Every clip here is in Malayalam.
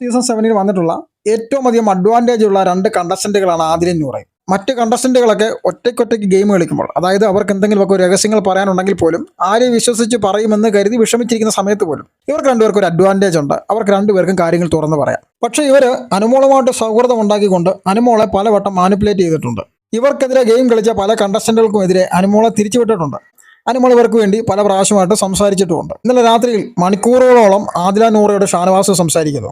സീസൺ സെവനിൽ വന്നിട്ടുള്ള ഏറ്റവും അധികം അഡ്വാന്റേജ് ഉള്ള രണ്ട് കണ്ടസ്റ്റന്റുകളാണ് ആദിലും നൂറയും മറ്റ് കണ്ടസ്റ്റന്റുകളൊക്കെ ഒറ്റയ്ക്കൊറ്റയ്ക്ക് ഗെയിം കളിക്കുമ്പോൾ അതായത് അവർക്ക് എന്തെങ്കിലുമൊക്കെ രഹസ്യങ്ങൾ പറയാനുണ്ടെങ്കിൽ പോലും ആരെ വിശ്വസിച്ച് പറയുമെന്ന് കരുതി വിഷമിച്ചിരിക്കുന്ന സമയത്ത് പോലും ഇവർക്ക് രണ്ടുപേർക്ക് ഒരു അഡ്വാന്റേജ് ഉണ്ട്. അവർക്ക് രണ്ടുപേർക്കും കാര്യങ്ങൾ തുറന്ന് പറയാം. പക്ഷേ ഇവർ അനുമോളുമായിട്ട് സൗഹൃദം ഉണ്ടാക്കിക്കൊണ്ട് അനുമോളെ പലവട്ടം മാനിപ്പുലേറ്റ് ചെയ്തിട്ടുണ്ട്. ഇവർക്കെതിരെ ഗെയിം കളിച്ച പല കണ്ടസ്റ്റന്റുകൾക്കും എതിരെ അനുമോളെ തിരിച്ചുവിട്ടിട്ടുണ്ട്. അനുമോൾ ഇവർക്ക് വേണ്ടി പല പ്രാവശ്യമായിട്ട് സംസാരിച്ചിട്ടുമുണ്ട്. ഇന്നലെ രാത്രിയിൽ മണിക്കൂറുകളോളം ആദില നൂറയുടെ ഷാനവാസ് സംസാരിക്കുന്നു.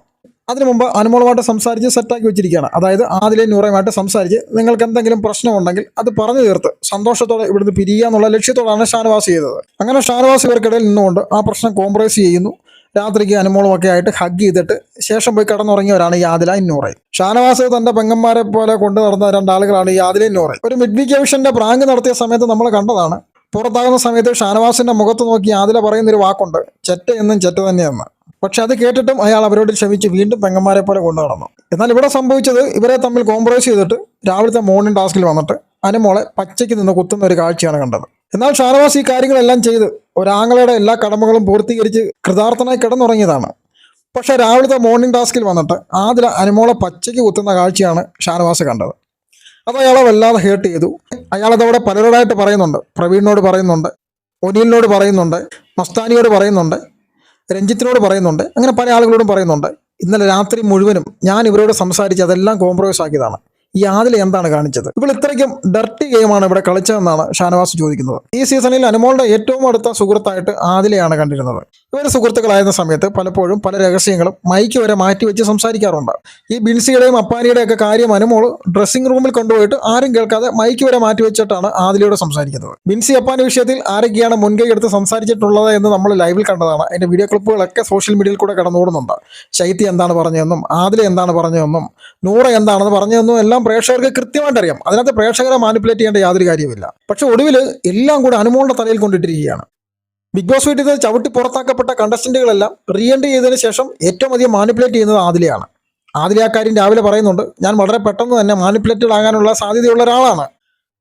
അതിനു മുമ്പ് അനുമോളുമായിട്ട് സംസാരിച്ച് സെറ്റാക്കി വെച്ചിരിക്കുകയാണ്. അതായത് ആദിലെ നൂറയുമായിട്ട് സംസാരിച്ച് നിങ്ങൾക്ക് എന്തെങ്കിലും പ്രശ്നമുണ്ടെങ്കിൽ അത് പറഞ്ഞു തീർത്ത് സന്തോഷത്തോടെ ഇവിടുന്ന് പിരിയുക എന്നുള്ള ലക്ഷ്യത്തോടാണ് ഷാനവാസ് ചെയ്തത്. അങ്ങനെ ഷാനവാസ് ഇവർക്കിടയിൽ നിന്നുകൊണ്ട് ആ പ്രശ്നം കോംപ്രമൈസ് ചെയ്യുന്നു. രാത്രിക്ക് അനുമോളുമൊക്കെ ആയിട്ട് ഹഗ് ചെയ്തിട്ട് ശേഷം പോയി കടന്നുറങ്ങിയവരാണ് ഈ ആദില നൂറയും. ഷാനവാസ് തന്റെ പെങ്ങന്മാരെ പോലെ കൊണ്ടു നടന്ന രണ്ടാളുകളാണ് ഈ ആദില ഒരു മിഡ് വീക്ക് പ്രാങ്ക് നടത്തിയ സമയത്ത് നമ്മൾ കണ്ടതാണ്. പുറത്താകുന്ന സമയത്ത് ഷാനവാസിന്റെ മുഖത്ത് നോക്കി ആദില പറയുന്നൊരു വാക്കുണ്ട് ചെറ്റ എന്നും ചെറ്റ തന്നെയെന്ന്. പക്ഷെ അത് കേട്ടിട്ടും അയാൾ അവരോട് ക്ഷമിച്ച് വീണ്ടും പെങ്ങന്മാരെ പോലെ കൊണ്ടു നടന്നു. എന്നാൽ ഇവിടെ സംഭവിച്ചത് ഇവരെ തമ്മിൽ കോംപ്രമൈസ് ചെയ്തിട്ട് രാവിലത്തെ മോർണിംഗ് ടാസ്കിൽ വന്നിട്ട് അനുമോളെ പച്ചയ്ക്ക് നിന്ന് കുത്തുന്ന ഒരു കാഴ്ചയാണ് കണ്ടത്. എന്നാൽ ഷാനവാസ് ഈ കാര്യങ്ങളെല്ലാം ചെയ്ത് ഒരാങ്ങളയുടെ എല്ലാ കടമകളും പൂർത്തീകരിച്ച് കൃതാർത്ഥനായി കിടന്നുറങ്ങിയതാണ്. പക്ഷെ രാവിലത്തെ മോർണിംഗ് ടാസ്കിൽ വന്നിട്ട് ആദില അനുമോളെ പച്ചയ്ക്ക് കുത്തുന്ന കാഴ്ചയാണ് ഷാനവാസ് കണ്ടത്. അത് അയാളെ വല്ലാതെ ഹേർട്ട് ചെയ്തു. അയാളതവിടെ പലരോടായിട്ട് പറയുന്നുണ്ട്. പ്രവീണിനോട് പറയുന്നുണ്ട്. ഒനീലിനോട് പറയുന്നുണ്ട്. മസ്താനിയോട് പറയുന്നുണ്ട്. രഞ്ജിത്തിനോട് പറയുന്നുണ്ട്. അങ്ങനെ പല ആളുകളോടും പറയുന്നുണ്ട്. ഇന്നലെ രാത്രി മുഴുവനും ഞാൻ ഇവരോട് സംസാരിച്ച് അതെല്ലാം കോംപ്രമൈസ് ആക്കിയതാണ്. ഈ ആദില എന്താണ് കാണിച്ചത്? ഇപ്പോൾ ഇത്രയ്ക്കും ഡർട്ടി ഗെയിമാണ് ഇവിടെ കളിച്ചതെന്നാണ് ഷാനവാസ് ചോദിക്കുന്നത്. ഈ സീസണിൽ അനുമോളുടെ ഏറ്റവും അടുത്ത സുഹൃത്തായിട്ട് ആദിലയാണ് കണ്ടിരുന്നത്. ഇവർ സുഹൃത്തുക്കളായിരുന്ന സമയത്ത് പലപ്പോഴും പല രഹസ്യങ്ങളും മൈക്ക് വരെ മാറ്റിവെച്ച് സംസാരിക്കാറുണ്ട്. ഈ ബിൻസിയുടെയും അപ്പാനിയുടെയും ഒക്കെ കാര്യം അനുമോൾ ഡ്രസ്സിംഗ് റൂമിൽ കൊണ്ടുപോയിട്ട് ആരും കേൾക്കാതെ മൈക്ക് വരെ മാറ്റിവെച്ചിട്ടാണ് ആദിലയോട് സംസാരിക്കുന്നത്. ബിൻസി അപ്പാനി വിഷയത്തിൽ ആരൊക്കെയാണ് മുൻകൈ എടുത്ത് സംസാരിച്ചിട്ടുള്ളത് എന്ന് നമ്മൾ ലൈവിൽ കണ്ടതാണ്. അതിന്റെ വീഡിയോ ക്ലിപ്പുകളൊക്കെ സോഷ്യൽ മീഡിയയിൽ കൂടെ കടന്നുകൂടുന്നുണ്ട്. ശൈത്യ എന്താണ് പറഞ്ഞതെന്നും ആദില എന്താണ് പറഞ്ഞതെന്നും നൂറ എന്താണെന്ന് പറഞ്ഞതെന്നും എല്ലാം പ്രേക്ഷകർക്ക് കൃത്യമായിട്ട് അറിയാം. അതിനകത്ത് പ്രേക്ഷകരെ മാനിപ്പുലേറ്റ് ചെയ്യേണ്ട യാതൊരു കാര്യമില്ല പക്ഷെ ഒടുവിൽ എല്ലാം കൂടെ അനുമോളുടെ തലയിൽ കൊണ്ടിട്ടിരിക്കുകയാണ്. ബിഗ് ബോസ് വീട്ടിൽ നിന്ന് ചവിട്ടി പുറത്താക്കപ്പെട്ട കണ്ടസ്റ്റന്റുകളെല്ലാം റീ എൻട്രി ചെയ്തതിന് ശേഷം ഏറ്റവും അധികം മാനിപ്പുലേറ്റ് ചെയ്യുന്നത് ആദിലയാണ്. ആദില ആ കാര്യം രാവിലെ പറയുന്നുണ്ട്. ഞാൻ വളരെ പെട്ടെന്ന് തന്നെ മാനിപ്പുലേറ്റഡ് ആകാനുള്ള സാധ്യതയുള്ള ഒരാളാണ്.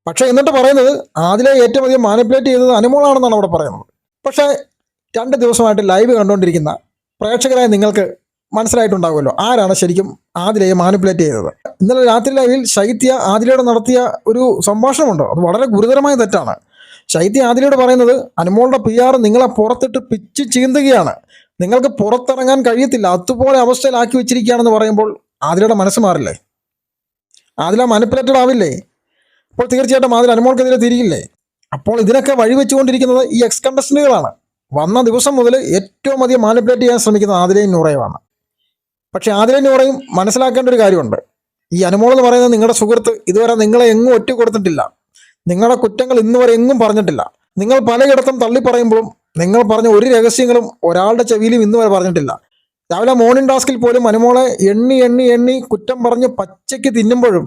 പക്ഷേ എന്നിട്ട് പറയുന്നത് ആദിലെ ഏറ്റവും അധികം മാനിപ്പുലേറ്റ് ചെയ്തത് അനുമോളാണെന്നാണ് അവിടെ പറയുന്നത്. പക്ഷേ രണ്ട് ദിവസമായിട്ട് ലൈവ് കണ്ടുകൊണ്ടിരിക്കുന്ന പ്രേക്ഷകരായ നിങ്ങൾക്ക് മനസ്സിലായിട്ടുണ്ടാകുമല്ലോ ആരാണ് ശരിക്കും ആദിലയെ മാനിപ്പുലേറ്റ് ചെയ്തത്. ഇന്നലെ രാത്രി ലൈവിൽ ശൈത്യ ആദിലയോട് നടത്തിയ ഒരു സംഭാഷണമുണ്ട്. അത് വളരെ ഗുരുതരമായ തെറ്റാണ്. ശൈത്യ ആദിലയോട് പറയുന്നത് അനുമോളുടെ പി ആർ നിങ്ങളെ പുറത്തിട്ട് പിച്ച് ചീന്തുകയാണ്. നിങ്ങൾക്ക് പുറത്തിറങ്ങാൻ കഴിയത്തില്ല. അതുപോലെ അവസ്ഥയിലാക്കി വെച്ചിരിക്കുകയാണെന്ന് പറയുമ്പോൾ ആദിലയുടെ മനസ്സ് മാറില്ലേ? ആദില മാനിപ്പുലേറ്റഡ് ആവില്ലേ? അപ്പോൾ തീർച്ചയായിട്ടും ആദിൽ അനുമോൾക്കെതിരെ തിരിയില്ലേ? അപ്പോൾ ഇതിനൊക്കെ വഴിവെച്ചുകൊണ്ടിരിക്കുന്നത് ഈ എക്സ് കണ്ടസ്റ്റന്റുകളാണ് വന്ന ദിവസം മുതൽ ഏറ്റവും അധികം മാനിപ്പുലേറ്റ് ചെയ്യാൻ ശ്രമിക്കുന്നത് ആദിലയും നൂറയുമാണ്. പക്ഷെ ആദിലയും നൂറയും മനസ്സിലാക്കേണ്ട ഒരു കാര്യമുണ്ട്. ഈ അനുമോൾ എന്ന് പറയുന്നത് നിങ്ങളുടെ സുഹൃത്ത് ഇതുവരെ നിങ്ങളെ എങ്ങും ഒറ്റ കൊടുത്തിട്ടില്ല. നിങ്ങളുടെ കുറ്റങ്ങൾ ഇന്ന് വരെ എങ്ങും പറഞ്ഞിട്ടില്ല. നിങ്ങൾ പലയിടത്തും തള്ളി പറയുമ്പോഴും നിങ്ങൾ പറഞ്ഞ ഒരു രഹസ്യങ്ങളും ഒരാളുടെ ചെവിയിലും ഇന്ന് വരെ പറഞ്ഞിട്ടില്ല. രാവിലെ മോർണിംഗ് ടാസ്കിൽ പോലും അനുമോളെ എണ്ണി എണ്ണി എണ്ണി കുറ്റം പറഞ്ഞ് പച്ചയ്ക്ക് തിന്നുമ്പോഴും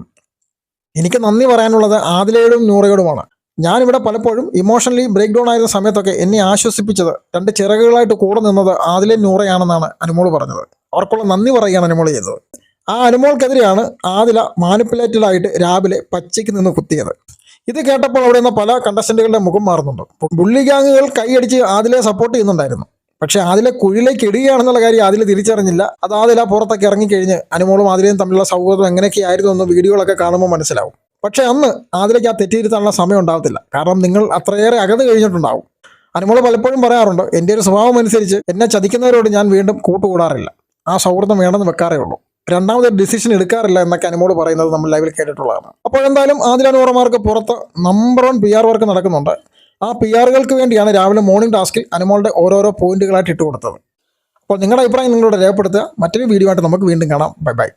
എനിക്ക് നന്ദി പറയാനുള്ളത് ആദിലയോടും നൂറയോടുമാണ്. ഞാനിവിടെ പലപ്പോഴും ഇമോഷണലി ബ്രേക്ക് ഡൗൺ ആയിരുന്ന സമയത്തൊക്കെ എന്നെ ആശ്വസിപ്പിച്ചത് രണ്ട് ചിറകുകളായിട്ട് കൂടെ നിന്നത് ആദിലെ നൂറയാണെന്നാണ് അനുമോൾ പറഞ്ഞത്. അവർക്കുള്ള നന്ദി പറയുകയാണ് അനുമോൾ ചെയ്തത്. ആ അനുമോൾക്കെതിരെയാണ് ആദില മാനിപ്പുലേറ്റഡ് ആയിട്ട് രാവിലെ പച്ചയ്ക്ക് നിന്ന് കുത്തിയത്. ഇത് കേട്ടപ്പോൾ അവിടെ നിന്ന് പല കണ്ടസ്റ്റന്റുകളുടെ മുഖം മാറുന്നുണ്ട്. ബുള്ളി ഗ്യാങ്ങുകൾ കൈയടിച്ച് ആദിലെ സപ്പോർട്ട് ചെയ്യുന്നുണ്ടായിരുന്നു. പക്ഷേ ആദിലെ കുഴിയിലേക്ക് ഇടുകയാണെന്നുള്ള കാര്യം ആദില തിരിച്ചറിഞ്ഞില്ല. അത് ആദില പുറത്തൊക്കെ ഇറങ്ങിക്കഴിഞ്ഞ് അനുമോളും ആദിലയും തമ്മിലുള്ള സൗഹൃദം എങ്ങനെയൊക്കെ ആയിരുന്നു എന്ന് വീഡിയോകളൊക്കെ കാണുമ്പോൾ മനസ്സിലാവും. പക്ഷേ അന്ന് ആദിലേക്ക് ആ തെറ്റിയിരുത്താനുള്ള സമയം ഉണ്ടാകത്തില്ല കാരണം നിങ്ങൾ അത്രയേറെ അകത് കഴിഞ്ഞിട്ടുണ്ടാവും. അനുമോൾ പലപ്പോഴും പറയാറുണ്ട് എന്റെ ഒരു സ്വഭാവം അനുസരിച്ച് എന്നെ ചതിക്കുന്നവരോട് ഞാൻ വീണ്ടും കൂട്ടുകൂടാറില്ല. ആ സൗഹൃദം വേണമെന്ന് വെക്കാറേ ഉള്ളൂ. രണ്ടാമതൊരു ഡിസിഷൻ എടുക്കാറില്ല എന്നൊക്കെ അനുമോട് പറയുന്നത് നമ്മൾ ലൈവിൽ കേട്ടിട്ടുള്ളതാണ്. അപ്പോൾ എന്തായാലും ആദില നൂറമാർക്ക് പുറത്ത് number one P R work നടക്കുന്നുണ്ട്. ആ പി ആറുകൾക്ക് വേണ്ടിയാണ് രാവിലെ മോർണിംഗ് ടാസ്കിൽ അനുമോളുടെ ഓരോരോ പോയിന്റുകളായിട്ട് ഇട്ട് കൊടുത്തത് അപ്പോൾ നിങ്ങളുടെ അഭിപ്രായം നിങ്ങളോട് രേഖപ്പെടുത്തുക. മറ്റൊരു വീഡിയോ ആയിട്ട് നമുക്ക് വീണ്ടും കാണാം. Bye bye